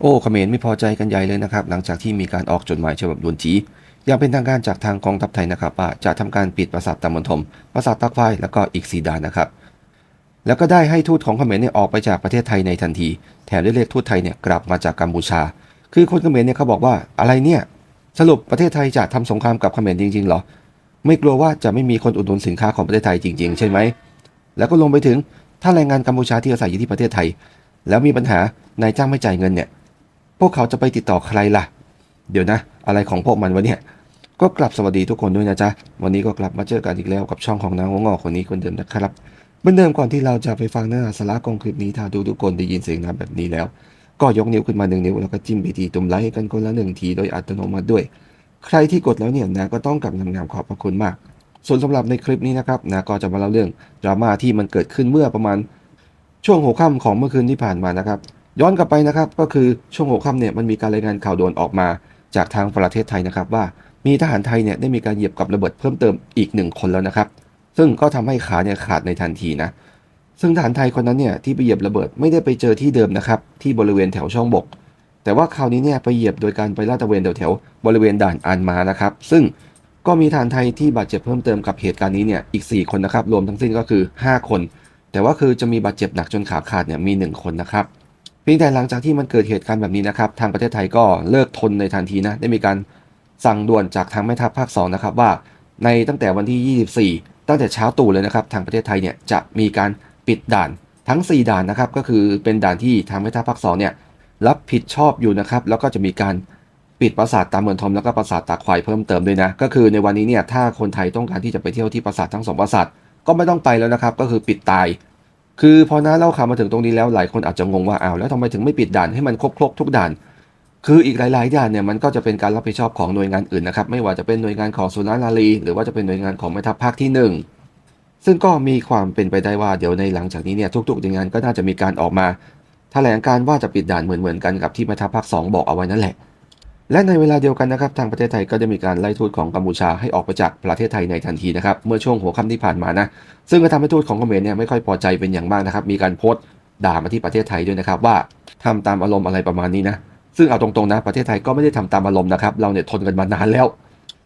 โอ้เขมรไม่พอใจกันใหญ่เลยนะครับ หลังจากที่มีการออกจดหมายฉบับด่วนจีอย่างเป็นทางการจากทางกองทัพไทยนะครับว่าจะทำการปิดปราสาทตะมณฑลปราสาทตักไฟแล้วก็อีกสีด่านนะครับ แล้วก็ได้ให้ทูตของเขมรเนี่ยออกไปจากประเทศไทยในทันที แถมได้เรียกทูตไทยเนี่ยกลับมาจากกัมพูชา คือคนเขมรเนี่ยเขาบอกว่าอะไรเนี่ยสรุปประเทศไทยจะทำสงครามกับเขมรจริงๆหรอ ไม่กลัวว่าจะไม่มีคนอุดหนุนสินค้าของประเทศไทยจริง ๆ ใช่ไหม แล้วก็ลงไปถึงถ้าแรงงานกัมพูชาที่อาศัยอยู่ที่ประเทศไทย แล้วมีปัญหานายจ้างไม่จ่ายเงินเนี่ย พวกเขาจะไปติดต่อใครล่ะ เดี๋ยวนะ อะไรของพวกมันวะเนี่ย ก็กลับสวัสดีทุกคนด้วยนะจ๊ะ วันนี้ก็กลับมาเจอกันอีกแล้วกับช่องของนางหัวงอกคนนี้คนเดิมนะครับเหมือนเดิมก่อนที่เราจะไปฟังเนื้อหาสาระของคลิปนี้ถ้าดูทุกคนได้ยินเสียงน้ำแบบนี้แล้ว ก็ยกนิ้วขึ้นมาหนึ่งนิ้วแล้วก็จิ้มไปทีตุ่มไลค์ให้กันคนละหนึ่งทีโดยอัตโนมัติด้วย ใครที่กดแล้วเนี่ยนะก็ต้องกลับงามๆขอบพระคุณมาก ส่วนสำหรับในคลิปนี้นะครับนะก็จะมาเล่าเรื่องดราม่าที่มันเกิดขึ้นเมื่อประมาณช่วงหัวค่ำของเมื่อคืนที่ผ่านมานะครับ ย้อนกลับไปนะครับก็คือช่วงหัวค่ำเนี่ยมันมีการรายงานข่าวด่วนออกมาจากทางประเทศไทยนะครับว่ามีทหารไทยเนี่ยได้มีการเหยียบกับระเบิดเพิ่มเติมอีกหนึ่งคนแล้วนะครับ ซึ่งก็ทำให้ขาเนี่ยขาดในทันทีนะซึ่งทหารไทยคนนั้นเนี่ยที่ไปเหยียบระเบิดไม่ได้ไปเจอที่เดิมนะครับที่บริเวณแถวช่องบก แต่ว่าคราวนี้เนี่ยไปเหยียบโดยการไปลาดตระเวนแถวๆบริเวณด่านอันมานะครับ ซึ่งก็มีทหารไทยที่บาดเจ็บเพิ่มเติมกับเหตุการณ์นี้เนี่ยอีก 4 คนนะครับรวมทั้งสิ้นก็คือ 5 คน แต่ว่าคือจะมีบาดเจ็บหนักจนขาขาดเนี่ยมี 1 คนนะครับ พียงแต่หลังจากที่มันเกิดเหตุการณ์แบบนี้นะครับ ทางประเทศไทยก็เลิกทนในทันทีนะ ได้มีการสั่งด่วนจากทางแม่ทัพภาค2นะครับว่าในตั้งแต่วันที่ 24 ตั้งแต่เช้าตู่เลยนะครับ ทางประเทศไทยเนี่ยจะมีการปิดด่านทั้ง 4 ด่านนะครับ ก็คือเป็นด่านที่ทางแม่ทัพภาค2เนี่ยรับผิดชอบอยู่นะครับ แล้วก็จะมีการปิดปราสาทตามเมืองทมแล้วก็ปราสาทตาควายเพิ่มเติมด้วยนะ ก็คือในวันนี้เนี่ยถ้าคนไทยต้องการที่จะไปเที่ยวที่ปราสาททั้งสองปราสาทก็ไม่ต้องไปแล้วนะครับ ก็คือปิดตาย คือพอน้าเล่าข่าวมาถึงตรงนี้แล้วหลายคนอาจจะงงว่าอ้าวแล้วทำไมถึงไม่ปิดด่านให้มันครบครบทุกด่าน คืออีกหลายๆด่านเนี่ยมันก็จะเป็นการรับผิดชอบของหน่วยงานอื่นนะครับไม่ว่าจะเป็นหน่วยงานของสุนานารีหรือว่าจะเป็นหน่วยงานของแม่ทัพภาคที่หนึ่งซึ่งก็มีความเป็นไปได้ว่าเดี๋ยวในหลังจากนี้เนี่ยทุกๆหน่วยงานก็น่าจะมีการออกมาแถลงการว่าจะปิดด่านเหมือนๆกันกับที่แม่ทัพภาค2บอกเอาไว้นั่นแหละ และในเวลาเดียวกันนะครับทางประเทศไทยก็ได้มีการไล่ทูตของกัมพูชาให้ออกไปจากประเทศไทยในทันทีนะครับเมื่อช่วงหัวค่ำที่ผ่านมานะซึ่งก็ทำให้ทูตของเขมรเนี่ยไม่ค่อยพอใจเป็นอย่างมากนะครับมีการโพสต์ด่ามาที่ประเทศไทยด้วยนะครับว่าทำตามอารมณ์อะไรประมาณนี้นะซึ่งเอาตรงๆนะประเทศไทยก็ไม่ได้ทำตามอารมณ์นะครับเราเนี่ยทนกันมานานแล้ว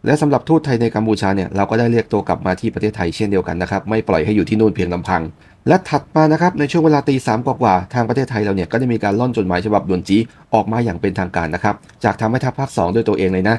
และสำหรับทูตไทยในกัมพูชาเนี่ยเราก็ได้เรียกตัวกลับมาที่ประเทศไทยเช่นเดียวกันนะครับไม่ปล่อยให้อยู่ที่นู่นเพียงลำพัง และถัดมานะครับในช่วงเวลาตีสามกว่าๆทางประเทศไทยเราเนี่ยก็ได้มีการล่อนจดหมายฉบับด่วนจีออกมาอย่างเป็นทางการนะครับจากทางแม่ทัพภาค 2 ด้วยตัวเองเลยนะ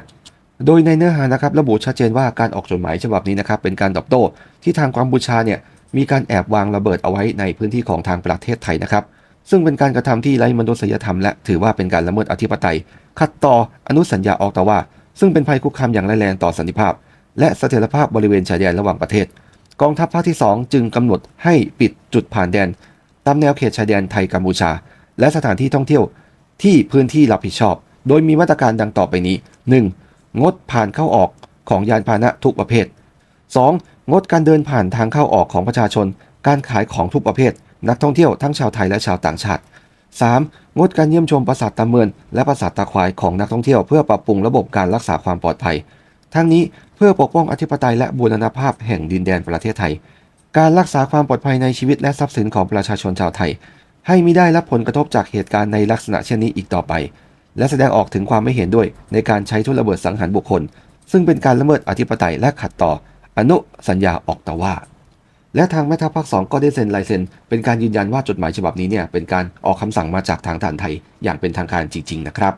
โดยในเนื้อหานะครับระบุชัดเจนว่าการออกจดหมายฉบับนี้นะครับเป็นการตอบโต้ที่ทางกัมพูชาเนี่ยมีการแอบวางระเบิดเอาไว้ในพื้นที่ของทางประเทศไทยนะครับซึ่งเป็นการกระทำที่ไร้มนุษยธรรมและถือว่าเป็นการละเมิดอธิปไตย ขัดต่ออนุสัญญาออกตาว่า ซึ่งเป็นภัยคุกคามอย่างร้ายแรงต่อสันติภาพ และเสถียรภาพบริเวณชายแดนระหว่างประเทศ กองทัพภาคที่ 2 จึงกำหนดให้ปิดจุดผ่านแดน ตามแนวเขตชายแดนไทยกัมพูชา และสถานที่ท่องเที่ยวที่พื้นที่รับผิดชอบ โดยมีมาตรการดังต่อไปนี้ 1. งดผ่านเข้าออกของยานพาหนะทุกประเภท 2. งดการเดินผ่านทางเข้าออกของประชาชน การขายของทุกประเภท นักท่องเที่ยวทั้งชาวไทยและชาวต่างชาติ 3. งดการเยี่ยมชมปราสาทตาเมือน และปราสาทตาควายของนักท่องเที่ยวเพื่อปรับปรุงระบบการรักษาความปลอดภัย ทั้งนี้เพื่อปกป้องอธิปไตยและบูรณภาพแห่งดินแดนประเทศไทย การรักษาความปลอดภัยในชีวิตและทรัพย์สินของประชาชนชาวไทย ให้มิได้รับผลกระทบจากเหตุการณ์ในลักษณะเช่นนี้อีกต่อไป และแสดงออกถึงความไม่เห็นด้วยในการใช้ทุนระเบิดสังหารบุคคล ซึ่งเป็นการละเมิดอธิปไตยและขัดต่อ อนุสัญญาออกตาว่า และทางแม่ทัพภาคสองก็ได้เซ็นลายเซ็นเป็นการยืนยันว่าจดหมายฉบับนี้เนี่ยเป็นการออกคำสั่งมาจากทางฐานไทย อย่างเป็นทางการจริงๆนะครับ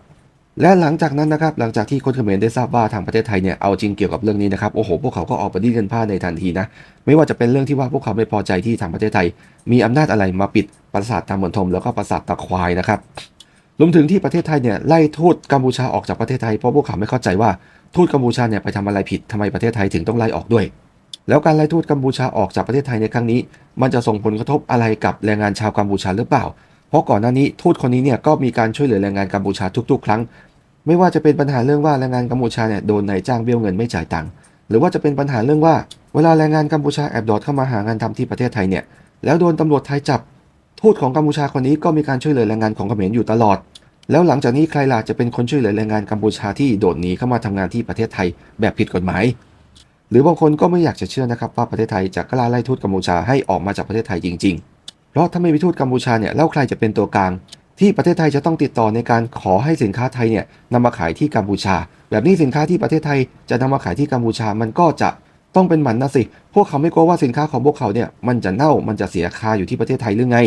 และหลังจากนั้นนะครับหลังจากที่คนเขมรได้ทราบว่าทางประเทศไทยเนี่ยเอาจริงเกี่ยวกับเรื่องนี้นะครับโอ้โหพวกเขาก็ออกมาดิ้นกันพลาในทันทีนะไม่ว่าจะเป็นเรื่องที่ว่าพวกเขาไม่พอใจที่ทางประเทศไทย มีอำนาจอะไรมาปิดปราสาทตามมณฑลแล้วก็ปราสาทตะควายนะครับรวมถึงที่ประเทศไทยเนี่ยไล่ทูตกัมพูชาออกจากประเทศไทยเพราะพวกเขาไม่เข้าใจว่าทูตกัมพูชาเนี่ยไปทำอะไรผิดทำไมประเทศไทยถึงต้องไล่ออกด้วย แล้วการไล่ทูตกัมพูชาออกจากประเทศไทยในครั้งนี้ มันจะส่งผลกระทบอะไรกับแรงงานชาวกัมพูชาหรือเปล่า เพราะก่อนหน้านี้ทูตคนนี้เนี่ยก็มีการช่วยเหลือแรงงานกัมพูชาทุก ๆ ครั้ง ไม่ว่าจะเป็นปัญหาเรื่องว่าแรงงานกัมพูชาเนี่ยโดนนายจ้างเบี้ยวเงินไม่จ่ายตังค์หรือว่าจะเป็นปัญหาเรื่องว่าเวลาแรงงานกัมพูชาแอบโดดเข้ามาหางานทำที่ประเทศไทยเนี่ยแล้วโดนตำรวจไทยจับทูตของกัมพูชาคนนี้ก็มีการช่วยเหลือแรงงานของเขมรอยู่ตลอด แล้วหลังจากนี้ใครล่ะจะเป็นคนช่วยเหลือแรงงานกัมพูชาที่โดดหนีเข้ามาทำงานที่ประเทศไทยแบบผิดกฎหมาย รือบางคนก็ไม่อยากจะเชื่อนะครับว่าประเทศไทยจะกล้าไล่ทูตกัมพูชาให้ออกมาจากประเทศไทยจริง ๆ เพราะถ้าไม่มีทูตกัมพูชาเนี่ยแล้วใครจะเป็นตัวกลาง ที่ประเทศไทยจะต้องติดต่อในการขอให้สินค้าไทยเนี่ยนำมาขายที่กัมพูชา แบบนี้สินค้าที่ประเทศไทยจะนำมาขายที่กัมพูชามันก็จะต้องเป็นหมันนะสิ พวกเขาไม่กลัวว่าสินค้าของพวกเขาเนี่ยมันจะเน่ามันจะเสียค่าอยู่ที่ประเทศไทยหรือไง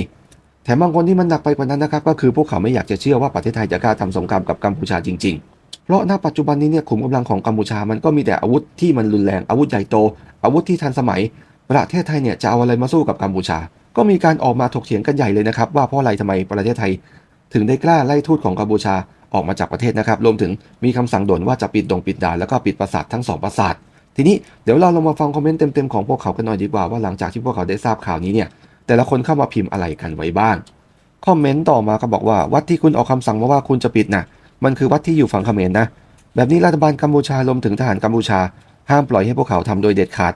แถมบางคนที่มันหนักไปกว่านั้นนะครับก็คือพวกเขาไม่อยากจะเชื่อว่าประเทศไทยจะกล้าทำสงครามกับกัมพูชาจริง ๆ เพราะณปัจจุบันนี้เนี่ยขุมกำลังของกัมพูชามันก็มีแต่อาวุธที่มันรุนแรงอาวุธใหญ่โต อาวุธที่ทันสมัย ประเทศไทยเนี่ยจะเอาอะไรมาสู้กับกัมพูชา ก็มีการออกมาถกเถียงกันใหญ่เลยนะครับว่าเพราะอะไรทำไมประเทศไทย ถึงได้กล้าไล่ทูตของกัมพูชาออกมาจากประเทศนะครับรวมถึงมีคำสั่งด่วนว่าจะปิดดงปิดด่านแล้วก็ปิดปราสาททั้งสองปราสาททีนี้เดี๋ยวเราลองมาฟังคอมเมนต์เต็มๆของพวกเขากันหน่อยดีกว่าว่าหลังจากที่พวกเขาได้ทราบข่าวนี้เนี่ยแต่ละคนเข้ามาพิมพ์อะไรกันไว้บ้างคอมเมนต์ต่อมาก็บอกว่าวัดที่คุณออกคำสั่งมาว่าคุณจะปิดนะ มันคือวัดที่อยู่ฝั่งเขมรนะ แบบนี้รัฐบาลกัมพูชารวมถึงทหารกัมพูชา ห้ามปล่อยให้พวกเขาทำโดยเด็ดขาด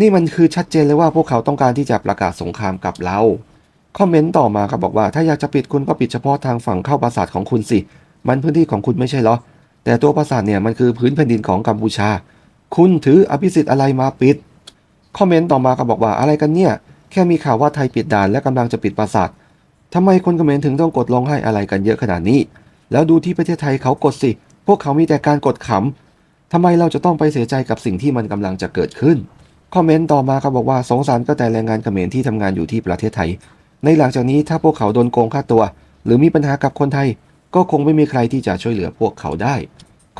นี่มันคือชัดเจนเลยว่าพวกเขาต้องการที่จะประกาศสงครามกับเรา คอมเมนต์ต่อมาครับบอกว่าถ้าอยากจะปิดคุณก็ปิดเฉพาะทางฝั่งเข้าปราสาทของคุณสิ มันพื้นที่ของคุณไม่ใช่เหรอ แต่ตัวปราสาทเนี่ยมันคือพื้นแผ่นดินของกัมพูชา คุณถืออภิสิทธิ์อะไรมาปิด คอมเมนต์ต่อมาก็บอกว่าอะไรกันเนี่ย แค่มีข่าวว่าไทยปิดด่านและกำลังจะปิดปราสาททำไมคนเขมรถึงต้องกดร้องไห้อะไรกันเยอะขนาดนี้ แล้วดูที่ประเทศไทยเขากดสิ พวกเขามีแต่การกดขำทำไมเราจะต้องไปเสียใจกับสิ่งที่มันกำลังจะเกิดขึ้น คอมเมนต์ต่อมาครับบอกว่าสงสารก็แต่แรงงานเขมรที่ทำงานอยู่ที่ประเทศไทย ในหลังจากนี้ถ้าพวกเขาโดนโกงค่าตัว หรือมีปัญหากับคนไทย ก็คงไม่มีใครที่จะช่วยเหลือพวกเขาได้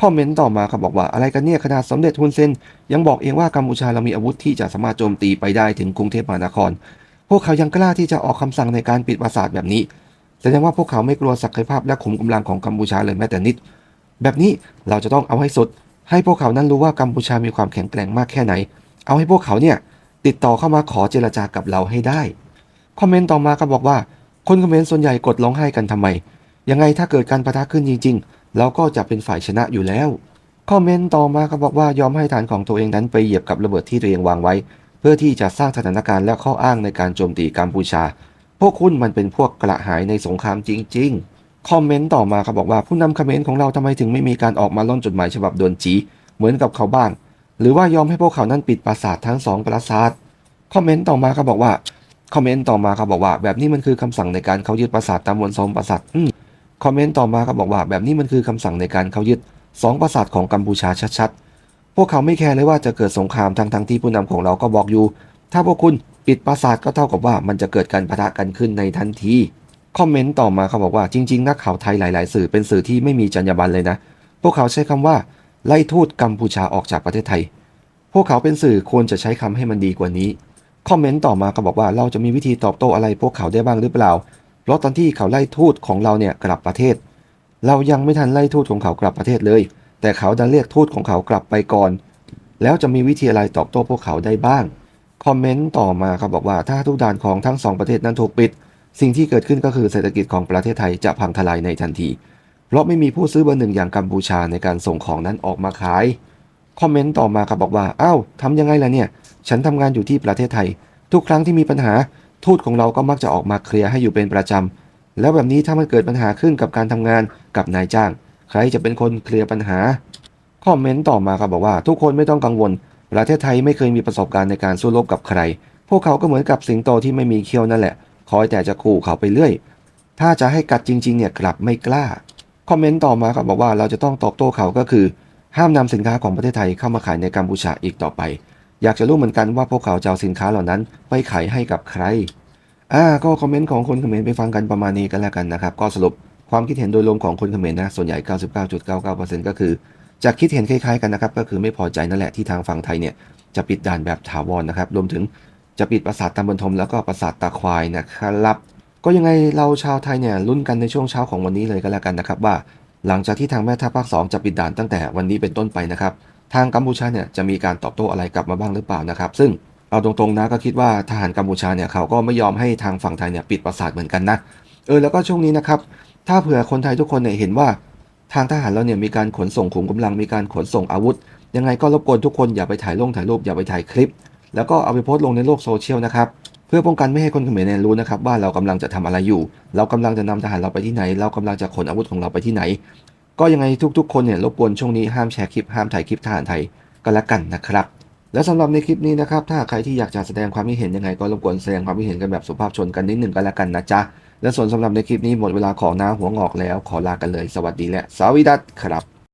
คอมเมนต์ต่อมาครับบอกว่าอะไรกันเนี่ยขนาดสมเด็จฮุนเซนยังบอกเองว่ากัมพูชาเรามีอาวุธที่จะสามารถโจมตีไปได้ถึงกรุงเทพมหานคร พวกเขายังกล้าที่จะออกคำสั่งในการปิดปราสาทแบบนี้ แสดงว่าพวกเขาไม่กลัวศักยภาพและขุมกำลังของกัมพูชาเลยแม้แต่นิด แบบนี้เราจะต้องเอาให้สุด ให้พวกเขานั้นรู้ว่ากัมพูชามีความแข็งแกร่งมากแค่ไหน เอาให้พวกเขาเนี่ยติดต่อเข้ามาขอเจรจากับเราให้ได้ คอมเมนต์ต่อมาก็บอกว่า คนคอมเมนต์ส่วนใหญ่กดร้องไห้กันทำไม ยังไงถ้าเกิดการประทะขึ้นจริง ๆ เราก็จะเป็นฝ่ายชนะอยู่แล้ว คอมเมนต์ต่อมาก็บอกว่ายอมให้ฐานของตัวเองนั้นไปเหยียบกับระเบิดที่ตัวเองวางไว้ เพื่อที่จะสร้างสถานการณ์และข้ออ้างในการโจมตีกัมพูชา วกคุณมันเป็นพวกกระหายในสงครามจริง ๆ คอมเมนต์ต่อมาเขาบอกว่าผู้นำคอมเขมรของเราทำไมถึงไม่มีการออกมาล่อนจดหมายฉบับด่วนจีเหมือนกับเขาบ้าง หรือว่ายอมให้พวกเขานั้นปิดปราสาททั้งสองปราสาทคอมเมนต์ต่อมาเขาบอกว่าคอมเมนต์ต่อมาเขาบอกว่า แบบนี้มันคือคำสั่งในการเขายึดปราสาทตามวนสองปราสาทคอมเมนต์ต่อมาเขาบอกว่า แบบนี้มันคือคำสั่งในการเขายึดสองปราสาทของกัมพูชาชัดๆพวกเขาไม่แคร์เลยว่าจะเกิดสงครามทั้งๆที่ผู้นำของเราก็บอกอยู่ ถ้าพวกคุณ ปิดปราสาทก็เท่ากับว่ามันจะเกิดการปะทะกันขึ้นในทันที คอมเมนต์ต่อมาเขาบอกว่าจริง ๆ นักข่าวไทยหลาย ๆ สื่อเป็นสื่อที่ไม่มีจรรยาบรรณเลยนะ พวกเขาใช้คำว่า ไล่ทูตกัมพูชาออกจากประเทศไทย พวกเขาเป็นสื่อควรจะใช้คำให้มันดีกว่านี้ คอมเมนต์ต่อมาเขาบอกว่าเราจะมีวิธีตอบโต้อะไรพวกเขาได้บ้างหรือเปล่า เพราะตอนที่เขาไล่ทูตของเราเนี่ยกลับประเทศ เรายังไม่ทันไล่ทูตของเขากลับประเทศเลย แต่เขาดันเรียกทูตของเขากลับไปก่อน แล้วจะมีวิธีอะไรตอบโต้พวกเขาได้บ้าง คอมเมนต์ต่อมาเขาบบอกว่าถ้าทุกด่านของทั้งสองประเทศนั้นถูกปิด สิ่งที่เกิดขึ้นก็คือเศรษฐกิจของประเทศไทยจะพังทลายในทันที เพราะไม่มีผู้ซื้อเบอร์หนึ่งอย่างกัมพูชาในการส่งของนั้นออกมาขาย คอมเมนต์ต่อมาครับบอกว่าอ้าวทำยังไงล่ะเนี่ย ฉันทำงานอยู่ที่ประเทศไทย ทุกครั้งที่มีปัญหาทูตของเราก็มักจะออกมาเคลียร์ให้อยู่เป็นประจำแล้วแบบนี้ถ้ามันเกิดปัญหาขึ้นกับการทำงานกับนายจ้าง ใครจะเป็นคนเคลียร์ปัญหาคอมเมนต์ต่อมาครับบอกว่าทุกคนไม่ต้องกังวล ประเทศไทยไม่เคยมีประสบการณ์ในการสู้รบกับใคร พวกเขาก็เหมือนกับสิงโตที่ไม่มีเขี้ยวนั่นแหละ คอยแต่จะขู่เขาไปเรื่อย ถ้าจะให้กัดจริง ๆ เนี่ยกลับไม่กล้า คอมเมนต์ต่อมาครับบอกว่าเราจะต้องตอบโต้เขาก็คือ ห้ามนำสินค้าของประเทศไทยเข้ามาขายในกัมพูชาอีกต่อไป อยากจะรู้เหมือนกันว่าพวกเขาจะเอาสินค้าเหล่านั้นไปขายให้กับใคร อ่า ก็คอมเมนต์ของคนเขมรไปฟังกันประมาณนี้กันแล้วกันนะครับ ก็สรุปความคิดเห็นโดยรวมของคนเขมรนะ ส่วนใหญ่ 99.99%ก็คือ จะคิดเห็นคล้ายๆกันนะครับ ก็คือไม่พอใจนั่นแหละที่ทางฝั่งไทยเนี่ยจะปิดด่านแบบถาวรนะครับ รวมถึงจะปิดปราสาทตำบลทมแล้วก็ปราสาทตาควายนะครับ ก็ยังไงเราชาวไทยเนี่ยลุ้นกันในช่วงเช้าของวันนี้เลยก็แล้วกันนะครับ ว่าหลังจากที่ทางแม่ทัพภาคสองจะปิดด่านตั้งแต่วันนี้เป็นต้นไปนะครับ ทางกัมพูชาเนี่ยจะมีการตอบโต้อะไรกลับมาบ้างหรือเปล่านะครับ ซึ่งเอาตรงๆนะก็คิดว่าทหารกัมพูชาเนี่ยเขาก็ไม่ยอมให้ทางฝั่งไทยเนี่ยปิดปราสาทเหมือนกันนะเออแล้วก็ช่วงนี้นะครับถ้าเผื่อคนไทยทุกคนเนี่ยเห็นว่า ทางทหารเราเนี่ยมีการขนส่งขุมกำลังมีการขนส่งอาวุธ ยังไงก็รบกวนทุกคนอย่าไปถ่ายลงถ่ายรูปอย่าไปถ่ายคลิป แล้วก็เอาไปโพสต์ลงในโลกโซเชียลนะครับเพื่อป้องกันไม่ให้คนเขมรเนี่ยรู้นะครับว่าเรากำลังจะทำอะไรอยู่ เรากำลังจะนำทหารเราไปที่ไหน เรากำลังจะขนอาวุธของเราไปที่ไหน ก็ยังไงทุก ๆ คนเนี่ยรบกวนช่วงนี้ห้ามแชร์คลิปห้ามถ่ายคลิปทหารไทยก็แล้วกันนะครับและสำหรับในคลิปนี้นะครับถ้าใครที่อยากจะแสดงความคิดเห็นยังไงก็รบกวนแสดงความคิดเห็นกันแบบสุภาพชนกันนิดหนึ่งก็แล้วกันนะจ๊ะ และส่วนสำหรับในคลิปนี้หมดเวลาของน้าหัวงอกแล้วขอลากันเลย สวัสดีและสวัสดีครับ